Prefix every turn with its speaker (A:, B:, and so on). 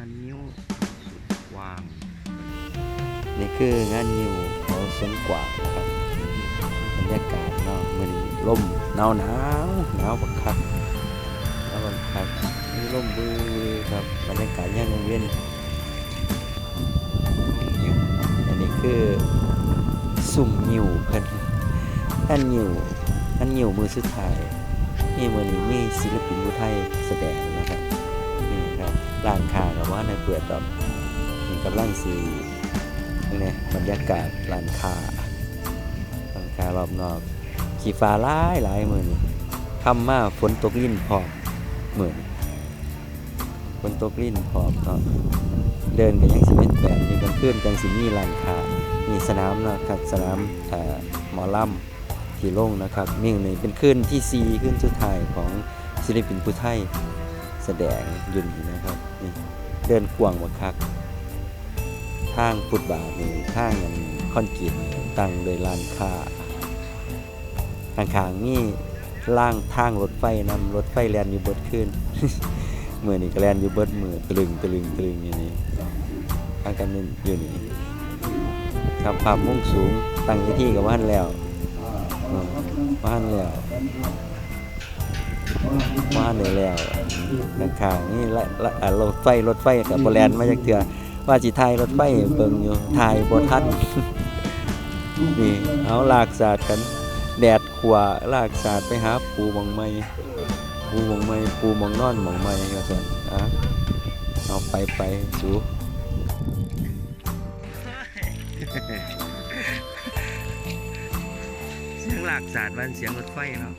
A: านนิ้วสุดกว้าง
B: นี่คืองานยิวเขาสวนกวางนะครับบรรยากาศเนาะมันล่มหนาวหนาวหนาวบักคักหนาวบักคักมีล่มบือครับบรรยากาศย่างเวียนอันนี้คือสุ่มยิวเพิ่นท่านยิวท่านยิวมือสุดท้ายนี่มือนี้มีศิลปินผู้ไทยแสดงนะครับนี่ครับร้านค้ากับว่า ในเปิดดอกนี่กำลังสีนี่บรรยากาศร้านค้าร้านค้ารอบนอก ขี่ฟ้าหลายหลายมือนี่ค่ำมาฝนตกลิ่นพร้อมมือนฝนตกลิ่นพร้อมเนาะเดินกันยังสิเป็นแบบอยู่กลางคืนจังสิมีร้านค้ามีสนามนะครับสนามหมอลำที่ลงนะครับนี่นี่เป็นคืนที่สี่คืนสุดท้ายของศิลปินผู้ไทยแสดงยุนนะครับนี่ เดินกวางบักคักทางฟุตบาทนี่ทางอันคอนกรีตนี่ตั้งโดยลานค้าข้างๆนี่ล่างทางรถไฟนำรถไฟแลนอยู่เบิดขึ้นมือนี่ก็แลนอยู่เบิดมือตลึงตลึงตลึงอยู่นี่ทางกันนี่อยู่นี่ครับภาพมุ่งสูงตั้งอยู่ที่กับว่านแล้วว่านแล้ว ว่านเลยแล้วข้างๆนี่ละละรถไฟรถไฟกับบแลนมาจากเถื่อว่าสิทยรถไฟเบิ่งอยู่ไทยบทันนี่เอาลากศาสาดกัน แดดขวาลากศาสาดไปหาปูมองไม้ปูมองไม้ปูมองนอนมองไม้ก็ซั่นอะเอาไปไปสู
A: เสียงลากศาสาดมันเสียงรถไฟเนาะ